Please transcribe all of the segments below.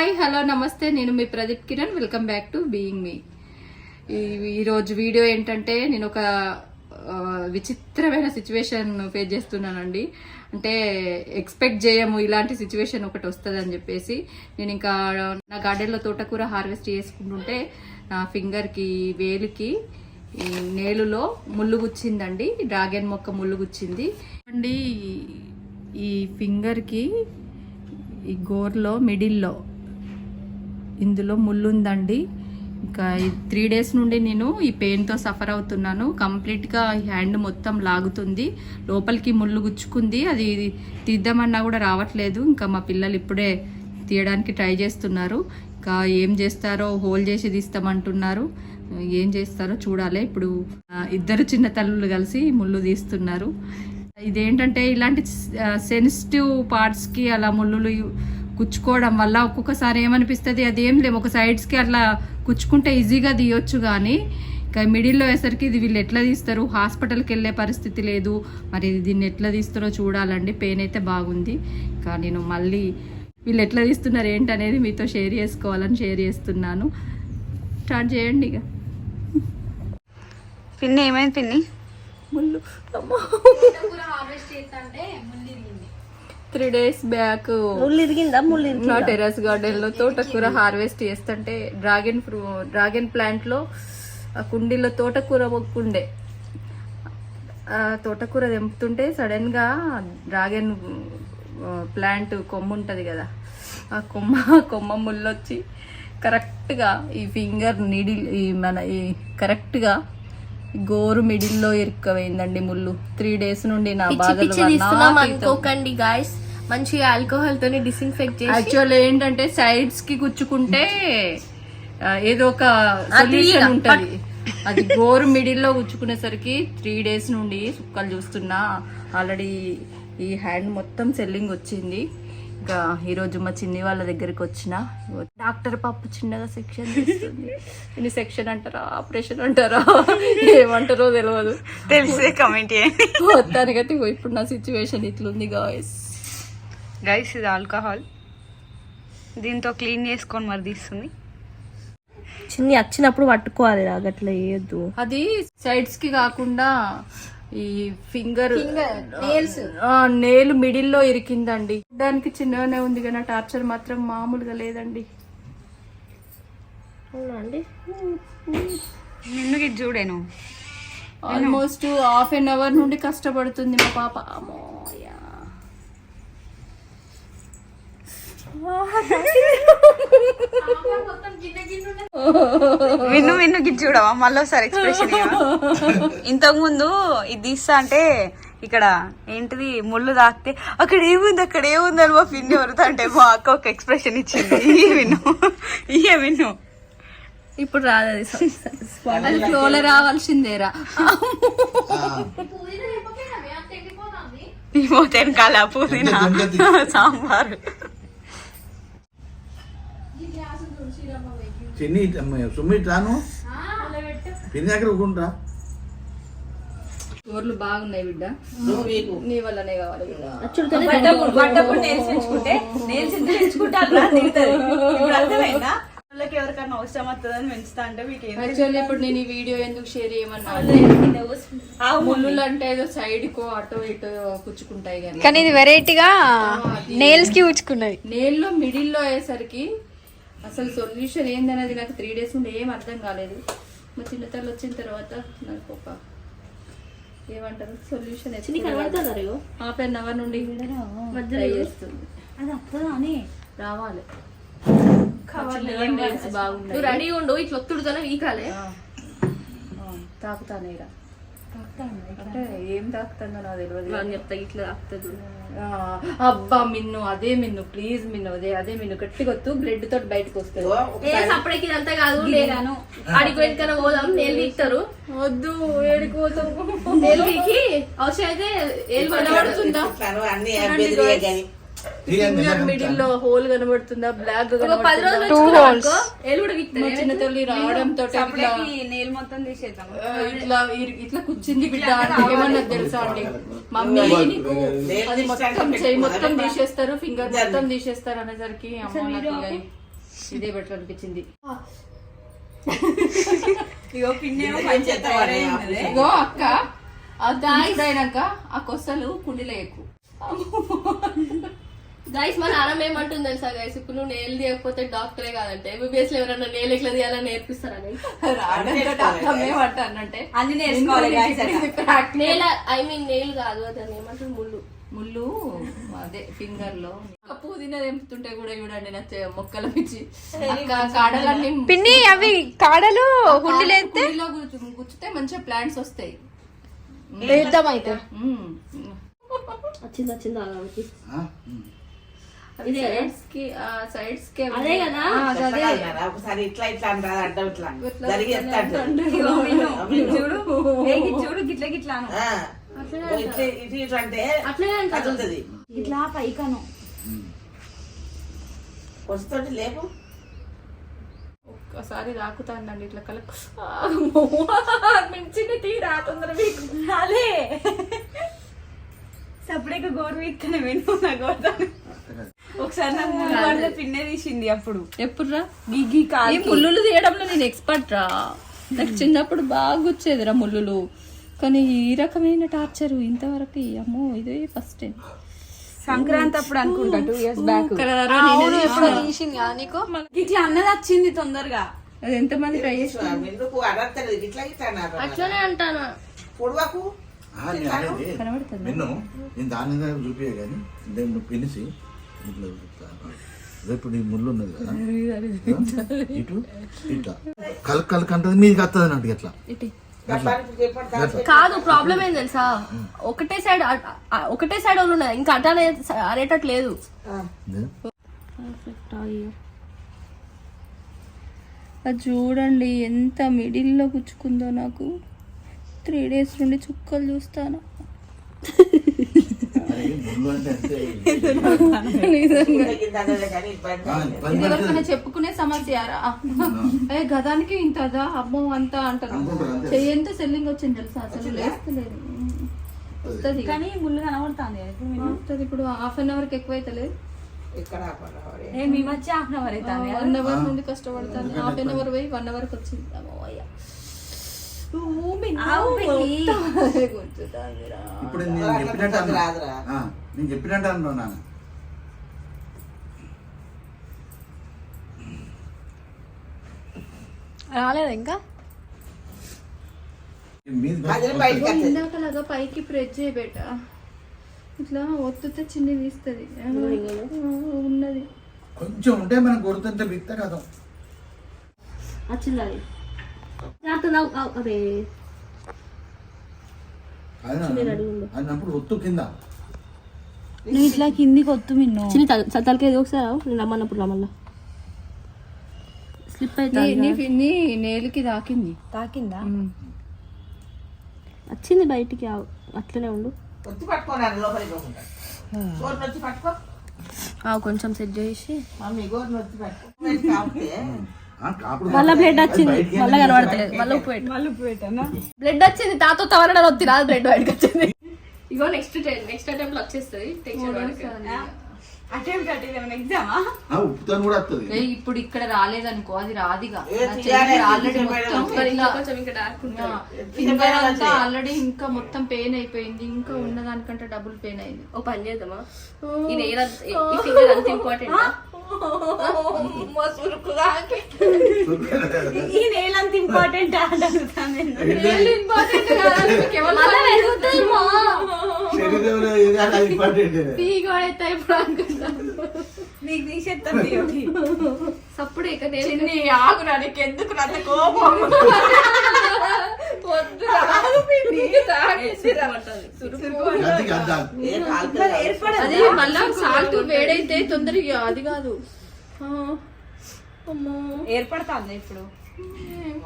Hi hello నమస్తే. నేను మీ Pradeep Kiran. Welcome back to being me ఈరోజు వీడియో ఏంటంటే నేను ఒక విచిత్రమైన సిచ్యువేషన్ ఫేస్ చేస్తున్నానండి. అంటే ఎక్స్పెక్ట్ చేయము. ఇలాంటి సిచ్యువేషన్ ఒకటి వస్తుంది అని చెప్పేసి నేను ఇంకా నా గార్డెన్లో తోటకూర హార్వెస్ట్ చేసుకుంటుంటే నా ఫింగర్కి వేలుకి నేలులో ముళ్ళు గుచ్చిందండి. డ్రాగన్ మొక్క ముళ్ళు గుచ్చింది. అండి ఈ ఫింగర్కి ఈ గోర్లో మిడిల్లో ఇందులో ముళ్ళుందండి. ఇంకా త్రీ డేస్ నుండి నేను ఈ పెయిన్తో సఫర్ అవుతున్నాను. కంప్లీట్గా హ్యాండ్ మొత్తం లాగుతుంది. లోపలికి ముళ్ళు గుచ్చుకుంది. అది తీద్దామన్నా కూడా రావట్లేదు. ఇంకా మా పిల్లలు ఇప్పుడే తీయడానికి ట్రై చేస్తున్నారు. ఇంకా ఏం చేస్తారో హోల్ చేసి తీస్తామంటున్నారు. ఏం చేస్తారో చూడాలి. ఇప్పుడు ఇద్దరు చిన్న తల్లులు కలిసి ముళ్ళు తీస్తున్నారు. ఇదేంటంటే ఇలాంటి సెన్సిటివ్ పార్ట్స్కి అలా ముళ్ళు కుచ్చుకోవడం వల్ల ఒక్కొక్కసారి ఏమనిపిస్తుంది అది ఏం లేము ఒక సైడ్స్కి అట్లా కుచ్చుకుంటే ఈజీగా తీయొచ్చు కానీ ఇంకా మిడిల్లో వేసరికి ఇది వీళ్ళు ఎట్లా తీస్తారు? హాస్పిటల్కి వెళ్ళే పరిస్థితి లేదు. మరి దీన్ని ఎట్లా తీస్తారో చూడాలండి. పెయిన్ అయితే బాగుంది. ఇంకా నేను మళ్ళీ వీళ్ళు ఎట్లా తీస్తున్నారు ఏంటనేది మీతో షేర్ చేసుకోవాలని షేర్ చేస్తున్నాను. స్టార్ట్ చేయండి ఇక. పిన్ని ఏమైంది పిన్ని? ముళ్ళు. త్రీ డేస్ బ్యాక్ ముళ్ళు ఇరిగిందా? ముళ్ళు నా టెర్రస్ గార్డెన్లో తోటకూర హార్వెస్ట్ చేస్తుంటే డ్రాగన్ ఫ్రూ డ్రాగన్ ప్లాంట్లో ఆ కుండీలో తోటకూర మొక్కుండే. తోటకూర తెంపుతుంటే సడన్గా డ్రాగన్ ప్లాంట్ కొమ్మ ఉంటది కదా ఆ కొమ్మ కొమ్మ ముళ్ళొచ్చి కరెక్ట్గా ఈ ఫింగర్ నీడిల్ ఈ మన ఈ కరెక్ట్గా గోరు మిడిల్లో ఇరుక్కమైందండి ముళ్ళు. త్రీ డేస్ నుండి నా బాధలు అనుకోకండి గాయస్ మంచిగా ఆల్కహాల్ తోని డిస్ఇన్ఫెక్ట్ చేసి యాక్చువల్ ఏంటంటే సైడ్స్కి గుచ్చుకుంటే ఏదో ఒక సొల్యూషన్ ఉంటది. అది గోరు మిడిల్లో గుచ్చుకునేసరికి త్రీ డేస్ నుండి సుక్కలు చూస్తున్నా. ఆల్రెడీ ఈ హ్యాండ్ మొత్తం సెల్లింగ్ వచ్చింది. ఇంకా ఈ రోజు మా చిన్ని వాళ్ళ దగ్గరికి వచ్చిన డాక్టర్ పాప చిన్నగా సెక్షన్ ఇది సెక్షన్ అంటారా ఆపరేషన్ అంటారా ఏమంటారో తెలియదు తెలిసే కమెంట్ చేయండి. మొత్తానికైతే ఇప్పుడు నా సిచ్యువేషన్ ఇట్లుంది గాయస్ గైస్ ఇది ఆల్కహాల్ దీంతో క్లీన్ చేసుకొని మరి తీస్తుంది. చిన్ని వచ్చినప్పుడు పట్టుకోవాలి అట్లా వేయద్దు అది సైడ్స్కి కాకుండా ఈ ఫింగర్ నేలు మిడిల్లో ఇరికిందండి. దానికి చిన్నగానే ఉంది కానీ టార్చర్ మాత్రం మామూలుగా లేదండి. అవునండి నిన్ను ఇది చూడేను ఆల్మోస్ట్ హాఫ్ అన్ అవర్ నుండి కష్టపడుతుంది మా పాప. అమ్మోయా. విన్ను విన్ను గిది చూడవా? మళ్ళీ ఒకసారి ఎక్స్ప్రెషన్ ఇంతకు ముందు ఇది తీస్తా అంటే ఇక్కడ ఏంటిది? ముళ్ళు తాకితే అక్కడ ఏముంది? అక్కడ ఏముంది? అని మా పిన్ని వరుతా అంటే మా అక్క ఒక ఎక్స్ప్రెషన్ ఇచ్చింది. ఇయ్య విన్ను ఇయ్య విన్ను. ఇప్పుడు రాదు అది. ఫ్లోలో రావాల్సిందేరా. నీ పోతే కాల పుదీనా. సాంబార్. చిన్ని సుమిట్ రాను. పిన్ని దగ్గర కూరలు బాగున్నాయి బిడ్డ. నీ వల్లనే కావాలి బిడ్డ. ఎవరికన్నా అవసరం వస్తుందని పెంచుతా అంటే మీకు ఏం యాక్చువల్లీ ఇప్పుడు నేను ఈ వీడియో ఎందుకు షేర్ చేయమన్నా? ఆ ముళ్ళు అంటే ఏదో సైడ్ కో అటో ఇటో కుచ్చుకుంటాయి కానీ. కానీ ఇది వెరైటీగా నెయిల్స్కి ఉచ్చుకున్నది నేల్లో మిడిల్లో అయ్యేసరికి అసలు సొల్యూషన్ ఏందనేది నాకు త్రీ డేస్ నుండి ఏం అర్థం కాలేదు. మా చిన్నతల్లి వచ్చిన తర్వాత నాకు ఒక ఏమంటారు? సొల్యూషన్ హాఫ్ అన్ అవర్ నుండి చేస్తుంది. రావాలి. రెడీ ఉండు ఇట్లా ఒత్తుడుతోనే వీకాలే ఆ, ఆ, తాకుతానే రా అంటే ఏం తాకుతుందో నాకు తెలియదు అని చెప్తా ఇట్లా తాకుతుంది అబ్బా మిన్ను అదే మిన్ను ప్లీజ్ మిన్ను అదే అదే మిన్ను. గట్టిగా వద్దు బ్లడ్ తోటి బయటకు వస్తుంది ఏ అప్పటికి ఇదంతా కాదు నేను ఆడికి వెళ్ళి పోదాం నేలు వీక్తారు. వద్దు నేలు వీకి అవసరం అయితే ఏలు కనబడుతుందా ఫింగర్ మిడిల్లో హోల్ కనబడుతుందా? బ్లాక్ పది రోజులు చిన్న తల్లి రావడంతో మొత్తం తీసేద్దాం. ఆ, ఇట్లా ఇట్లా కూర్చుంది బిడ్డ. ఏమన్నా తెలుసా అండి? మమ్మీ నీకు అది మొత్తం చెయ్యి మొత్తం తీసేస్తారు ఫింగర్ మొత్తం తీసేస్తారు అనేసరికి అమ్మ ఇదే బెటర్ అనిపించింది. ఇగో పిన్నేమో అక్క అయినాక ఆ కొసలు కుండీలో ఎక్కువ గైస్ మా నాన్నమ్మ ఏమంటుంది తెలుసా గైస్ ఇప్పుడు నువ్వు నేలు తీయకపోతే డాక్టరే కాదంటే ఎంబీబీఎస్లో ఎవరైనా నేలు ఎట్లా తీయాలని నేర్పిస్తారని. అన్ని నేర్చుకోవాలి. నేల ఐ మీన్ నేలు కాదు అదని ఏమంటారు ముళ్ళు. ముళ్ళు అదే ఫింగర్లో పుదీనా తెంపుతుంటే కూడా చూడండి నా చె- మొక్కల పిచ్చి కాడలన్నీ పిన్ని అవి కాడలు గుచ్చు- గుచ్చితే మంచిగా ప్లాంట్స్ వస్తాయి. అయితే. వచ్చింది వచ్చింది. ఇదే. సైడ్స్కి సైడ్స్కి అదే కదా. అదే. ఒకసారి ఇట్లా ఇట్లా అడ్డం జరిగి మిన్ను, ఇది చూడు. చూడు గిట్ల గిట్లాను ఆ. ఇట్లా ఇటు ఇటు అంటే అట్లనే ఇట్లా పైకను. వస్తుంటే లేపు. ఒక్కసారి రాకుతానండి ఇట్లా కల. మించింది తీ రాతుందర మీకు అదే. సపరేట్ గోరు వీక్తనే విను నా గోరుతాను. ఒకసారి నాకు ముళ్ళు పడితే పిన్నే తీసింది అప్పుడు. ఎప్పుడు రా? ఈ కాలి ముళ్ళులు తీయడంలో నేను ఎక్స్పర్ట్ రా. నాకు చిన్నప్పుడు బాగా గుచ్చేదిరా ముళ్ళులు. కానీ ఈ రకమైన టార్చర్ ఇంతవరకు అమ్మో ఇదే ఫస్ట్ టైం సంక్రాంతి అప్పుడు అనుకుంటా టూ ఇయర్స్ బ్యాక్ ఇట్లా అన్నది వచ్చింది తొందరగా. అది ఎంతమంది ట్రై చేసి ఎందుకు అడగలేదు ఇట్లా ఇట్లా అన్నారు అట్లనే అంటాను? కనబడుతుందా? నిన్ను నేను దాని చూపించే కానీ నేను పిలిచి ఇట్లా. రేపు నీ ముళ్ళు ఉన్నది కదా? ఇటు? ఇట్లా కలక కలక అంటది మీది వస్తుంది అన్నట్టు ఇట్లా. ఇటు. అట్లా. కాదు ప్రాబ్లం ఏం తెలుసా? ఒకటే సైడ్ ఒకటే సైడ్ వాళ్ళు ఉన్నది ఇంకా అట్లా అనేటట్టు లేదు. అది చూడండి ఎంత మిడిల్లో గుచ్చుకుందో నాకు. త్రీ డేస్ నుండి చుక్కలు చూస్తాను. ఎవరికైనా చెప్పుకునే సమస్య ఏ గదానికి ఇంతదా? అమ్మో అంత అంటారు. చెయ్యంత సెల్లింగ్ వచ్చింది తెలుసా? అసలు లేస్తలేదు వస్తుంది. కానీ ముళ్ళు కనబడుతుంది. ఇప్పుడు ఇప్పుడు హాఫ్ అన్ అవర్కి ఎక్కువ అవుతలేదు మేము వచ్చి హాఫ్ అన్ అవర్ అవుతుంది. వన్ అవర్ నుండి కష్టపడతాను హాఫ్ అన్ అవర్ పోయి వన్ అవర్కి వచ్చింది. అమ్మోయ్య. గుంజుతాందిరా. ఇప్పుడు నేను చెప్పినట్టు నేను చెప్పినట్టు అన్నావు నాన్న. రాలేదు ఇంకా. ఇందాకలాగా పైకి ప్రెస్ చేయబెట్ట. ఇట్లా ఒత్తుతే చిన్ని తీస్తుంది ఉన్నది. కొంచెం ఉంటే మనం కొడుతుంటే బిత్త కదా వచ్చింది అది అదే అన్నప్పుడు ఒత్తు కింద. నువ్వు ఇట్లా కిందికి వత్తు మిన్ను. చిన్న తల- తలకాయ ఒకసారి రావు? నేను రమ్మన్నప్పుడు రమ్మల్లా స్లిప్ నీ అయితే నీ నేలుకి తాకింది. తాకిందా? వచ్చింది బయటికి ఆవ్. అట్లనే ఉండు. కొంచెం సెట్ చేసి. మమ్మీ గోరును వచ్చి పట్టుకో. మళ్ళా బ్లడ్ వచ్చింది. మళ్ళా వెళ్ళి కనబడతలేదు. మళ్ళీ ఉప్పు పెట్టు. మళ్ళీ ఉప్పు పెట్టానా? బ్లడ్ వచ్చింది. తాతో తవరడం వద్దు రాదు బ్లడ్ బయటకు వచ్చింది. ఇగో నెక్స్ట్ నెక్స్ట్ అటెంప్ట్లో వచ్చేస్తుంది. ఇప్పుడు ఇక్కడ రాలేదనుకో అది రాదిగా. ఆల్రెడీ మొత్తం ఆల్రెడీ ఇంకా మొత్తం పెయిన్ అయిపోయింది. ఇంకా ఉన్న దానికంటే డబుల్ పెయిన్ అయింది. ఓ పని చేద్దామా? అంత ఇంపార్టెంట్ ఈ నేల్ అంత ఇంపార్టెంట్ నీకు తీసేస్తాను. సప్పుడు ఇక నేను ఆగురా నీకు ఎందుకు అంత కోపం. నీకు తాగేసిరా. అది మళ్ళా సాల్ట్ వేడైతే తొందరగా అది కాదు. ఏర్పడుతుంది ఇప్పుడు.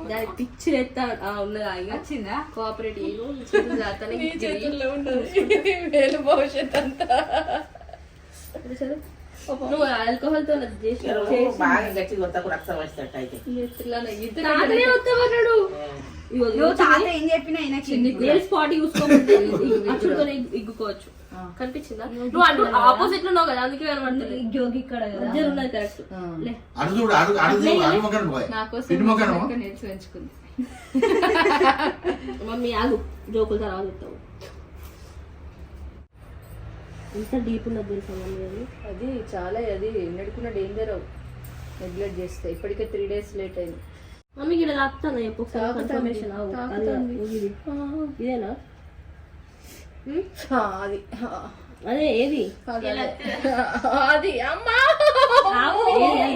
దానికి పిచ్చి ఎత్తా ఉన్నదా వచ్చిందా? కోఆపరేట్ చేయను చేతులు జాగ్రత్తగా నీ ఇచ్చేయి. చేతుల్లో ఉండదు వేలు భవిష్యత్ అంతా. నువ్వు ఆల్కహాల్తో బాగా రక్తం అయితే. వస్తామన్నాడు ఏం చెప్పినా చూసుకోమంటే ఇగ్గుకోవచ్చు. కనిపించిందా? నువ్వు అటు ఆపోజిట్లో ఉన్నావు కదా అందుకే కనబడుతుంది జోగి ఇక్కడ కదా. మధ్యలో ఉన్నది కరెక్ట్ లే. అడు చూడు అడు అడు చూడు అడు మొక్కను పోయి. నా కోసం పిన్ని మొక్కను ఇంకా నిలిచి పెంచుకుంది మమ్మీ ఆగు జోకులు తర్వాత ఇంత డీప్ ఉన్నది తెలుసా మమ్మీ అది అది చాలా అది నడుకున్న డేంజర్ నెగ్లెక్ట్ చేస్తే. ఇప్పటికే త్రీ డేస్ లేట్ అయింది. మమ్మీ ఇక్కడ తాకుతాను? చెప్పు ఒకసారి కన్ఫర్మేషన్ ఇది ఇదేనా? అది. అదే ఏది? అది అమ్మా!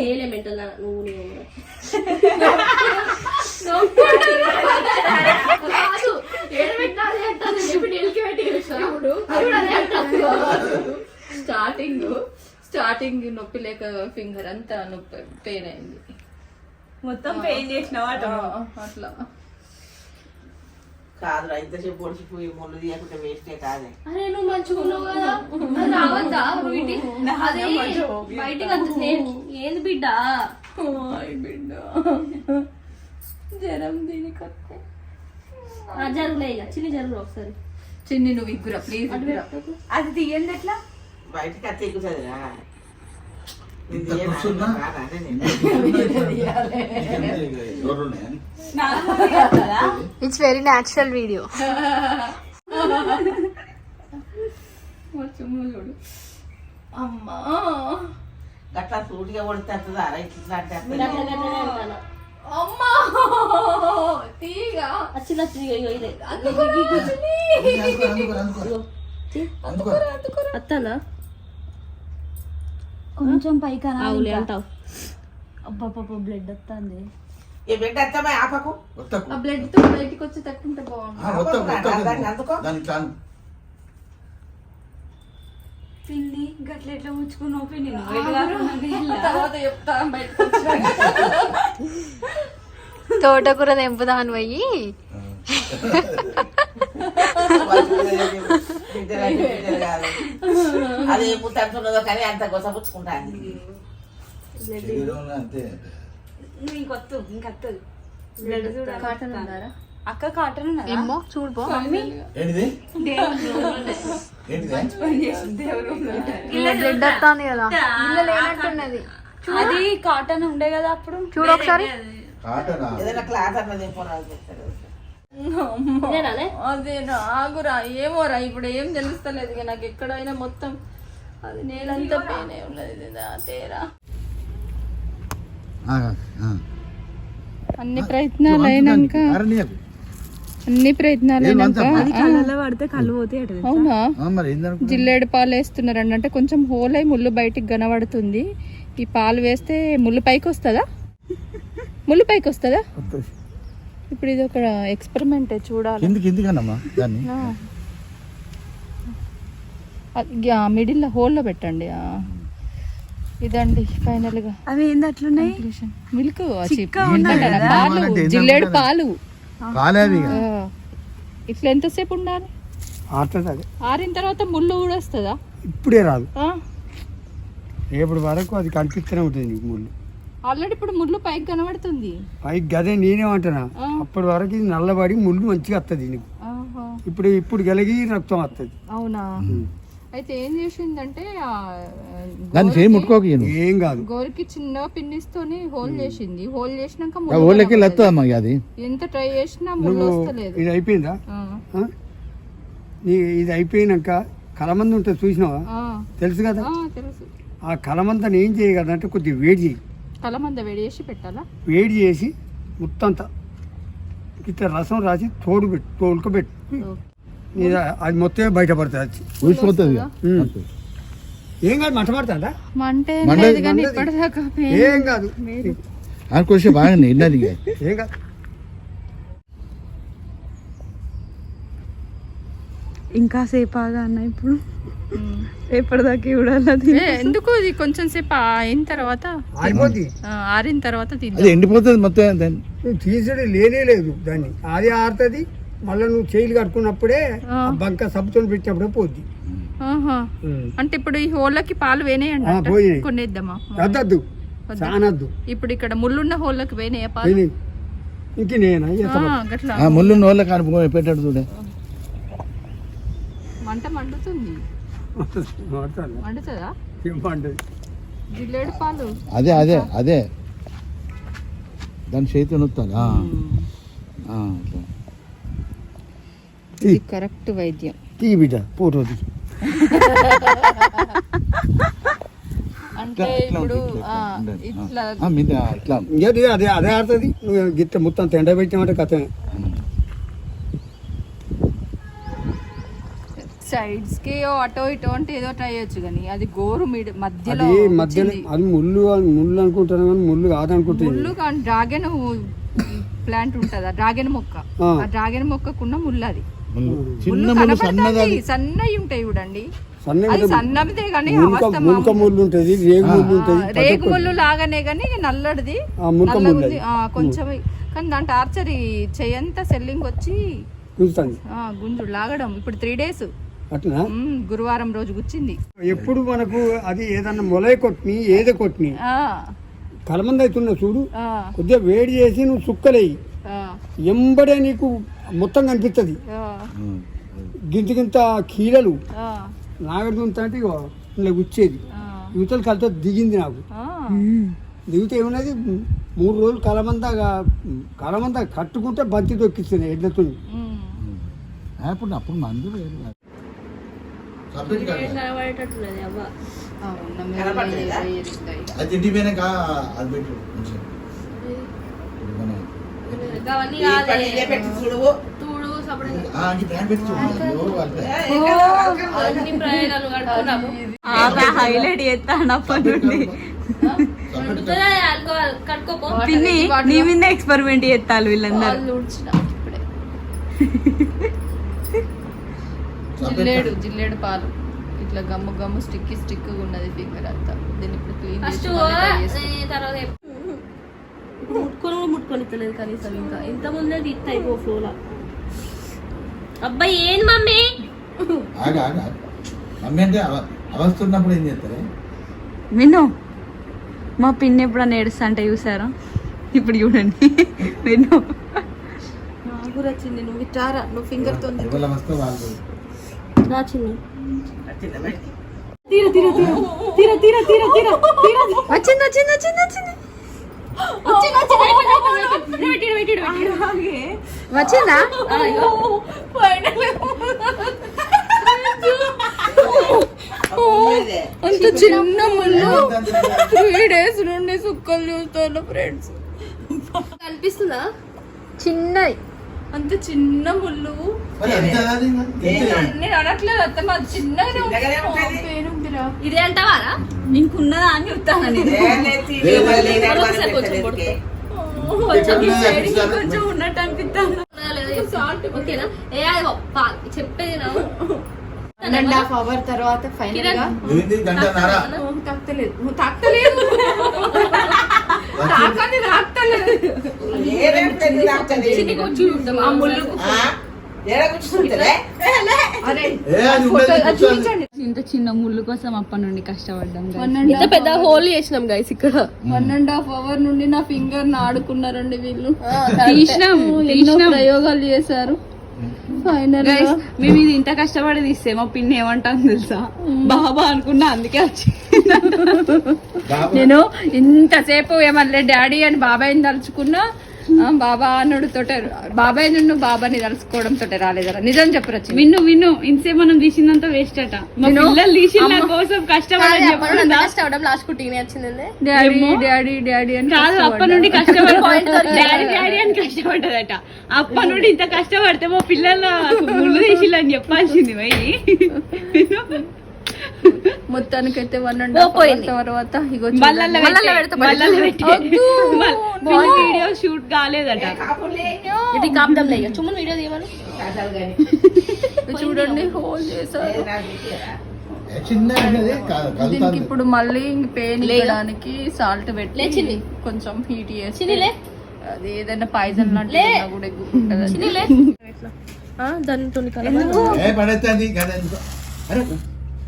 ఏలే మెంటల్ దానా? నువ్వు స్టార్టింగ్ స్టార్టింగ్ నొప్పి లేక ఫింగర్ అంతా నొప్పి పెయిన్ అయింది. మొత్తం పెయిన్ చేసినావు అట్లా. కాదురా ఇంతసేపు పొడిచిపోయి ముళ్ళు తీయకుంటే వేస్టే కాదే. అరే నువ్వు మంచిగా ఉన్నావు కదా. అది రావద్దా? బయటి అది బయటికి అంత నేను ఏంది బిడ్డ? బిడ్డ. జ్వరం దీనికి వస్తే జరుగులే ఇక. చిన్ని జరుగు ఒకసారి. చిన్ని నువ్వు ఇగ్గురా ప్లీజ్ అది తీయండి ఎట్లా? బయటకి అత్త ఎక్కుతుందిరా ఇంత కూర్చున్నా? ఎవరు ఉన్నాయని ఇట్స్ వెరీ న్యాచురల్ వీడియో చూడు. అమ్మా. గట్లా సూటిగా కొడితే వస్తుందా రా ఇట్లా అంటే మీరు అట్లా గట్లనే అంటాను. అమ్మా. తీగా వచ్చింది వచ్చింది ఇగో ఇదే అందుకో అందుకో అందుకో అత్తనా? కొంచెం పైకి ఆవులే అంటావు. అబ్బా బ్లడ్ వస్తుంది ఏ ఆపకు ఆ బ్లడ్తో బయటికి వచ్చి తట్టుకుంటే బాగుంది గట్ల ఎట్లా ముచ్చుకున్నావు పిల్లి తర్వాత చెప్తా బయటకు తోటకూర తెంపుదాని పోయి. అది కానీ అంత గొసపుచ్చుకుంటాను ఇంకొత్తు ఇంకొత్తది కాటన్ ఉన్నారా అక్క కాటన్ ఏమో ఏంటిది? ఏంటిది? ఇలా బ్లడ్ వస్తుంది కదా. ఇల్లు లేనట్టున్నది. అది కాటన్ ఉండే కదా అప్పుడు. చూడు ఒకసారి. కాటనా? ఏదైనా క్లాత్ అన్నది ఆగురా ఏమోరా ఇప్పుడు ఏం తెలుస్తలేదు ఇక నాకు ఎక్కడైనా మొత్తం అది నేలంతా పెయిన్ ఉన్నది తేరా. అన్ని ప్రయత్నాలు అయినాక అన్ని ప్రయత్నాలు అవునా? జిల్లేడు పాలు వేస్తున్నారండి అంటే కొంచెం హోల్ అయి ముళ్ళు బయటికి కనబడుతుంది. ఈ పాలు వేస్తే ముళ్ళు పైకి వస్తుందా? ముళ్ళు పైకి వస్తుందా ఇప్పుడు ఇది ఒక ఎక్స్పెరిమెంట్ చూడాలి. కిందికి కిందికన్నమ్మా దాన్ని? మిడిల్ హోల్లో పెట్టండి. ఇదండి ఫైనల్గా అవి ఏంది అట్లున్నాయి? మిల్క్ పాలు జిల్లేడు. పాలు. ఇట్లా ఎంతసేపు ఉండాలి? ఆరిన తర్వాత ముళ్ళు కూడా వస్తుందా? ఇప్పుడే రాదు. రేపటి వరకు అది కనిపిస్తూనే ఉంటుంది నీకు ముళ్ళు. ఆల్రెడీ ఇప్పుడు ముళ్ళు పైకి కనబడుతుంది. పైకి గదే నేనేమంటున్నా. అప్పటి వరకు ఇది నల్లబడి ముళ్ళు మంచిగా వస్తుంది నీకు ఆహా. ఇప్పుడు ఇప్పుడు గలిగి రక్తం వస్తుంది అవునా? అయితే ఏం చేసిందంటే ఆ, దాన్ని చేయి ముట్టుకోక ఏం కాదు. గోరికి చిన్న పిన్నిస్తోని హోల్ చేసింది. హోల్ చేసినాక. వస్తుందమ్మా ఇక అది. ఎంత ట్రై చేసినా ముళ్ళు వస్తలేదు. ఇది అయిపోయిందా? ఆ. ఆ? నీ ఇది అయిపోయినాక కలమంది ఉంటుంది చూసినావా? ఆ. తెలుసు కదా? ఆ, తెలుసు. ఆ కలమందని ఏం చేయగలంటే కొద్దిగా వేడి చేయి. కలమంద వేడి చేసి పెట్టాలా? వేడి చేసి మొత్తంతా ఇట్లా రసం రాసి తోడు పెట్టు తోడుకోబెట్టు అది మొత్తమే బయటపడుతుంది అది. ఊసిపోతుంది. ఏం కాదు మంట పడుతుందా? మంటే ఏం కాదు. ఇక. ఏం కాదు. ఇంకా సేపు ఆగా అన్న ఇప్పుడు. రేపటిదాకా చూడాలి ఏ, ఎందుకు ఇది కొంచెం సేపు అయిన తర్వాత ఆరిన తర్వాత అది ఎండిపోతుంది మొత్తం దాన్ని? నువ్వు తీసుడు లేనే లేదు దాన్ని. అది ఆరుతుంది మళ్ళీ నువ్వు చేయిలు కట్టుకున్నప్పుడే బంక సబ్బుతో పెట్టినప్పుడే పోద్ది. అంటే ఇప్పుడు ఈ హోళ్ళకి పాలు వేనేయండి. కొనేద్దామా? వద్దద్దు. చానద్దు. ఇప్పుడు ఇక్కడ ముళ్ళున్న హోళ్ళకి వేనేయ పాలు. ఇంక నేనా? ఆ, గట్లా. ఆ ముళ్ళు నోళ్ళ కనుపు పెట్టాడు చూడే మంట మండుతుంది. అదే అదే అదే. దాని చేతి నొత్తాలి ఇది కరెక్ట్ వైద్యం. తీ బిడ్డ ఫోటో తీ. అంటే ఇప్పుడు ఆ, ఇట్లా ఇట్లా. ఇంకేంటి అదే అదే ఆడుతుంది. నువ్వు గిట్ట మొత్తం తెండ పెట్టామంటే కథ సైడ్స్కి ఓ అటో ఇటో అంటే ఏదో ట్రై చేయొచ్చు కానీ అది గోరు మీడ మధ్యలో అది మధ్యలో. అది ముళ్ళు ముళ్ళు అనుకుంటాను కానీ ముళ్ళు కాదనుకుంటుంది. ముళ్ళు కానీ డ్రాగన్ ప్లాంట్ ఉంటది డ్రాగన్ మొక్క. ఆ. డ్రాగన్ మొక్కకున్న ముళ్ళు అది. చిన్న ముళ్ళు సన్నది కనపడుతుంది. సన్నవి ఉంటాయి చూడండి. సన్నమిదే కానీ ముల్క అవస్థ ముల్క ముళ్ళు ఉంటుంది రేగు ముళ్ళు ఉంటుంది రేగు ముళ్ళు లాగానే కానీ నల్లడిది. కొంచెం కానీ దాంట్లో ఆర్చర్ చెయ్యంతా సెల్లింగ్ వచ్చి చూస్తాను ఆ, గుంజు లాగడం. ఇప్పుడు త్రీ డేస్ అట్లా గురువారం రోజు గుచ్చింది. ఎప్పుడు మనకు అది ఏదన్నా మొలై కొట్టిని ఏదో కొట్టిని ఆ, కలమంది అవుతున్నా చూడు కొద్దిగా వేడి చేసి నువ్వు సుక్కలేయి. ఆ, ఎంబడే నీకు మొత్తం కనిపిస్తుంది గింత గింత కీలలు. ఆ, నాగడుగుంత అంటే ఇలా గుచ్చేది. యువతల కలితో దిగింది నాకు. దిగితే ఏమన్నది? మూడు రోజులు కలమందా కలమందా కట్టుకుంటే బంతి దొక్కిస్తుంది ఎడ్లతో. అప్పుడు అప్పుడు మందు కాదు. సపరేట్ కాదు. కనబడేటట్టున్నది అవ్వ అవునా, మీరు కనపడలేదా? వేరే ఇస్తాయి. అది తిండి అది పెట్టు హైలైట్ చేస్తాను అప్పటి నుండి పిన్ని నీ మీద ఎక్స్పెరిమెంట్ చేస్తాను వీళ్ళందరూ వాళ్ళు ఊడ్చిన ఇప్పుడే సపరేట్ జిల్లేడు జిల్లేడు పాలు. ఇట్లా గమ్ము గమ్ము స్టిక్ స్టిక్ ఉన్నది ఫింగర్ అంతా. దీన్ని ఇప్పుడు క్లీన్ ఫస్ట్. తర్వాత ఇప్పుడు ముట్టుకొని కూడా ముట్టుకొని తెలియదు కనీసం ఇంకా. ఇంత ముందే తీస్తా అయిపో ఫ్లోలా అబ్బాయి ఏంది మమ్మీ? ఆగు, ఆగు, ఆగు. మమ్మీ అంటే అవ- అవస్థ ఉన్నప్పుడు ఏం చేస్తారే? విను మా పిన్ని ఎప్పుడన్నా ఏడుస్తా అంటే చూసారా? ఇప్పుడు చూడండి. విను నాకు వచ్చింది నువ్వు ఇటారా నువ్వు ఫింగర్తో ఎవరి అవస్థ వాళ్ళు దాచింది వచ్చింది వచ్చింది వచ్చింది వచ్చింది. వచ్చిందా అమ్మేదే. అంత చిన్న ముళ్ళు. త్రీ డేస్ నుండి సుక్కలు చూస్తాను ఫ్రెండ్స్ కనిపిస్తుందా చిన్నది. అంత చిన్న ముళ్ళు. నేను అనట్లేదు అత్త మా చిన్నగా చిన్నగానే ఉంటుంది. పేరుందిరా ఇదే అంటావారా? నీకున్నదా అని చెప్తాను కొంచెం ఉన్నట్టు అనిపిస్తాను. ఓకేనా? ఏ చెప్పేది అండ్ హాఫ్ అవర్ తర్వాత ఫైనల్గా. ఏంది? గంటన్నర ఆ ఇంత చిన్న ముళ్ళు కోసం అప్పటి నుండి కష్టపడ్డాం guys. వన్ అండ్ ఇంత పెద్ద హోల్ చేసినాం గైస్ ఇక్కడ. వన్ అండ్ హాఫ్ అవర్ నుండి నా ఫింగర్ ఆడుకున్నారండి వీళ్ళు. ప్రయోగాలు చేశారు. మేము ఇది ఇంత కష్టపడి తీస్తే మా పిన్ని ఏమంటాను తెలుసా? బాబా అనుకున్నా అందుకే వచ్చి నేను ఇంతసేపు ఏమన్నా డాడీ అని బాబాయ్ని తలుచుకున్నా బాబా అన్నుడు తోటే బాబాయ్ నుండి బాబాని తలుచుకోవడం తోటే రాలేదరా. నిజం చెప్పరచ్చు విన్ను విన్ను ఇంతసేపు మనం తీసిందంత వేస్ట్ అట. మా పిల్లలు తీసిన నా కోసం కష్టపడి చెప్పుకుందా కష్టపడడం లాస్ట్ కుట్టినే వచ్చింది డాడీ డాడీ డాడీ అని కాదు అప్పటి నుండి కష్టపడి డాడీ డాడీ అని కష్టపడ్డదట అప్పటి నుండి ఇంత కష్టపడితే మా పిల్లలు ముళ్ళు తీసిల్లని చెప్పాల్సింది పోయి మొత్తానికైతే వన్ అండ్ హాఫ్ పోయింది. తర్వాత ఇగో వీడియో షూట్ కాలేదట. ఇది కాపుదాం లేదు చుమ్మని వీడియో తీయమని. చూడండి హోల్ చేశారు. దీనికి ఇప్పుడు మళ్ళీ పెయిన్ ఇవ్వడానికి సాల్ట్ పెట్టి. కొంచెం హీట్ చేసి. అది ఏదైనా పాయిజన్ లాంటి కూడా ఎక్కువ దానితో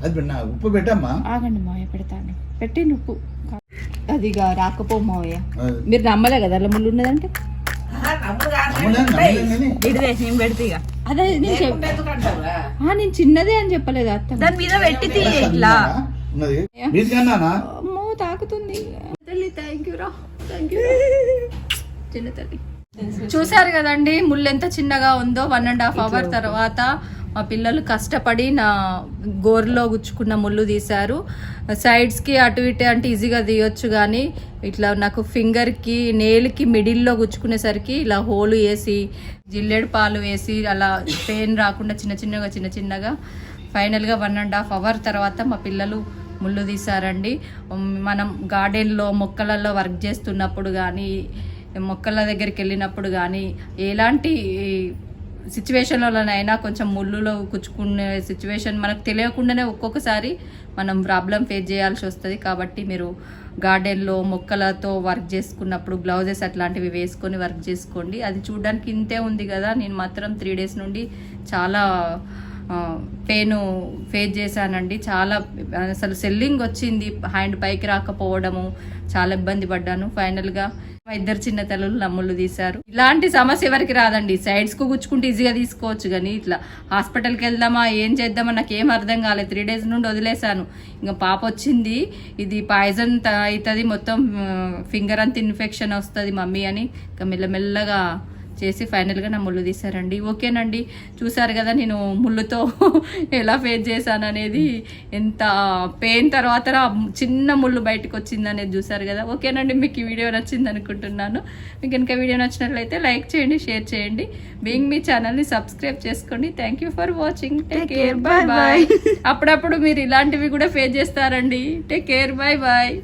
అది పెట్టినా ఉప్పు పెట్టమ్మా. ఆగండి మావయ్య పెడతాను. పెట్టి నువ్వు అది ఇక రాకపో మావయ్య. మీరు నమ్మలే కదా అలా ముళ్ళు ఉన్నదంటే? నేను పెడితే ఇక. అదే చిన్నదే అని చెప్పలేదు అత్త దాని మీద పెట్టి ఇట్లా. తాకుతుంది. తల్లి థ్యాంక్ యూ రా. థ్యాంక్ యూ చిన్న తల్లి. చూసారు కదండి ముళ్ళు ఎంత చిన్నగా ఉందో వన్ అండ్ హాఫ్ అవర్ తర్వాత. మా పిల్లలు కష్టపడి నా గోరులో గుచ్చుకున్న ముళ్ళు తీశారు. సైడ్స్కి అటు ఇటు అంటే ఈజీగా తీయొచ్చు కానీ ఇట్లా నాకు ఫింగర్కి నేల్కి మిడిల్లో గుచ్చుకునేసరికి ఇలా హోలు వేసి జిల్లెడు పాలు వేసి అలా పెయిన్ రాకుండా చిన్న చిన్నగా చిన్న చిన్నగా ఫైనల్గా వన్ అండ్ హాఫ్ అవర్ తర్వాత మా పిల్లలు ముళ్ళు తీసారండి మనం గార్డెన్లో మొక్కలలో వర్క్ చేస్తున్నప్పుడు కానీ మొక్కల దగ్గరికి వెళ్ళినప్పుడు కానీ ఎలాంటి సిచ్యువేషన్లోనైనా కొంచెం ముళ్ళులో కుచ్చుకునే సిచ్యువేషన్ మనకు తెలియకుండానే ఒక్కొక్కసారి మనం ప్రాబ్లం ఫేస్ చేయాల్సి వస్తుంది. కాబట్టి మీరు గార్డెన్లో మొక్కలతో వర్క్ చేసుకున్నప్పుడు గ్లౌజెస్ అట్లాంటివి వేసుకొని వర్క్ చేసుకోండి. అది చూడడానికి ఇంతే ఉంది కదా. నేను మాత్రం త్రీ డేస్ నుండి చాలా పెయిన్ ఫేస్ చేశానండి. చాలా అసలు సెల్లింగ్ వచ్చింది. హ్యాండ్ పైకి రాకపోవడము చాలా ఇబ్బంది పడ్డాను. ఫైనల్గా ఇద్దరు చిన్న తల్లులు నమ్ముళ్ళు తీశారు. ఇలాంటి సమస్య ఎవరికి రాదండి. సైడ్స్కు గుచ్చుకుంటే ఈజీగా తీసుకోవచ్చు కానీ ఇట్లా హాస్పిటల్కి వెళ్దామా ఏం చేద్దామా నాకు ఏం అర్థం కాలేదు త్రీ డేస్ నుండి వదిలేశాను. ఇంకా పాప వచ్చింది. ఇది పాయిజన్ అవుతుంది. మొత్తం ఫింగర్ అంత ఇన్ఫెక్షన్ వస్తుంది మమ్మీ అని. ఇంకా మెల్లమెల్లగా చేసి ఫైనల్గా నా ముళ్ళు తీశారండి. ఓకేనండి. చూసారు కదా నేను ముళ్ళుతో ఎలా ఫేస్ చేశాను అనేది ఎంత పెయిన్ తర్వాత చిన్న ముళ్ళు బయటకు వచ్చింది అనేది చూసారు కదా. ఓకేనండి మీకు ఈ వీడియో నచ్చింది అనుకుంటున్నాను మీకు కనుక వీడియో నచ్చినట్లయితే లైక్ చేయండి షేర్ చేయండి. బీయింగ్ మీ ఛానల్ని సబ్స్క్రైబ్ చేసుకోండి. Thank you for watching. Take care. Bye bye. అప్పుడప్పుడు మీరు ఇలాంటివి కూడా ఫేస్ చేస్తారండి. Take care. Bye bye.